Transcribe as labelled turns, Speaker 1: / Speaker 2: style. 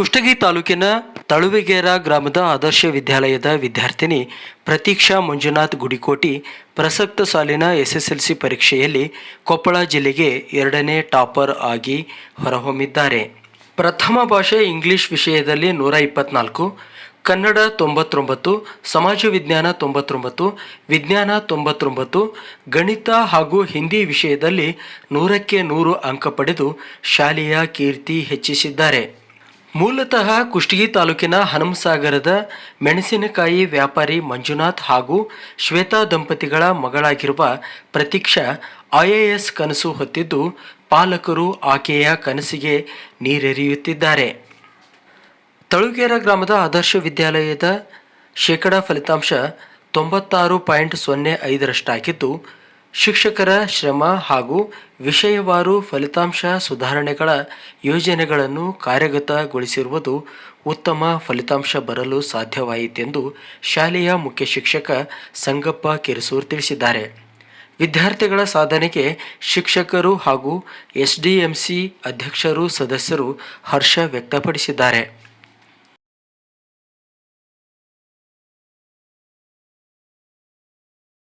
Speaker 1: ಕುಷ್ಟಗಿ ತಾಲೂಕಿನ ತಳುವಿಗೇರ ಗ್ರಾಮದ ಆದರ್ಶ ವಿದ್ಯಾಲಯದ ವಿದ್ಯಾರ್ಥಿನಿ ಪ್ರತೀಕ್ಷಾ ಮಂಜುನಾಥ್ ಗುಡಿಕೋಟಿ ಪ್ರಸಕ್ತ ಸಾಲಿನ ಎಸ್ಎಸ್ಎಲ್ಸಿ ಪರೀಕ್ಷೆಯಲ್ಲಿ ಕೊಪ್ಪಳ ಜಿಲ್ಲೆಗೆ ಎರಡನೇ ಟಾಪರ್ ಆಗಿ ಹೊರಹೊಮ್ಮಿದ್ದಾರೆ. ಪ್ರಥಮ ಭಾಷೆ ಇಂಗ್ಲಿಷ್ ವಿಷಯದಲ್ಲಿ ನೂರ ಇಪ್ಪತ್ನಾಲ್ಕು, ಕನ್ನಡ ತೊಂಬತ್ತೊಂಬತ್ತು, ಸಮಾಜ ವಿಜ್ಞಾನ ತೊಂಬತ್ತೊಂಬತ್ತು ವಿಜ್ಞಾನ ತೊಂಬತ್ತೊಂಬತ್ತು, ಗಣಿತ ಹಾಗೂ ಹಿಂದಿ ವಿಷಯದಲ್ಲಿ ನೂರಕ್ಕೆ ನೂರು ಅಂಕ ಪಡೆದು ಶಾಲೆಯ ಕೀರ್ತಿ ಹೆಚ್ಚಿಸಿದ್ದಾರೆ. ಮೂಲತಃ ಕುಷ್ಟಗಿ ತಾಲೂಕಿನ ಹನುಮಸಾಗರದ ಮೆಣಸಿನಕಾಯಿ ವ್ಯಾಪಾರಿ ಮಂಜುನಾಥ್ ಹಾಗೂ ಶ್ವೇತಾ ದಂಪತಿಗಳ ಮಗಳಾಗಿರುವ ಪ್ರತೀಕ್ಷಾ ಐಎಎಸ್ ಕನಸು ಹೊತ್ತಿದ್ದು ಪಾಲಕರು ಆಕೆಯ ಕನಸಿಗೆ ನೀರೆರೆಯುತ್ತಿದ್ದಾರೆ. ತಳುಗೇರ ಗ್ರಾಮದ ಆದರ್ಶ ವಿದ್ಯಾಲಯದ ಶೇಕಡಾ ಫಲಿತಾಂಶ ತೊಂಬತ್ತಾರು ಪಾಯಿಂಟ್ ಸೊನ್ನೆ ಐದರಷ್ಟಾಗಿದ್ದು ಶಿಕ್ಷಕರ ಶ್ರಮ ಹಾಗೂ ವಿಷಯವಾರು ಫಲಿತಾಂಶ ಸುಧಾರಣೆಗಳ ಯೋಜನೆಗಳನ್ನು ಕಾರ್ಯಗತಗೊಳಿಸಿರುವುದು ಉತ್ತಮ ಫಲಿತಾಂಶ ಬರಲು ಸಾಧ್ಯವಾಯಿತೆಂದು ಶಾಲೆಯ ಮುಖ್ಯ ಶಿಕ್ಷಕ ಸಂಗಪ್ಪ ಕಿರಸೂರ್ ತಿಳಿಸಿದ್ದಾರೆ. ವಿದ್ಯಾರ್ಥಿಗಳ ಸಾಧನೆಗೆ ಶಿಕ್ಷಕರು ಹಾಗೂ ಎಸ್ಡಿಎಂಸಿ ಅಧ್ಯಕ್ಷರು ಸದಸ್ಯರು ಹರ್ಷ ವ್ಯಕ್ತಪಡಿಸಿದ್ದಾರೆ.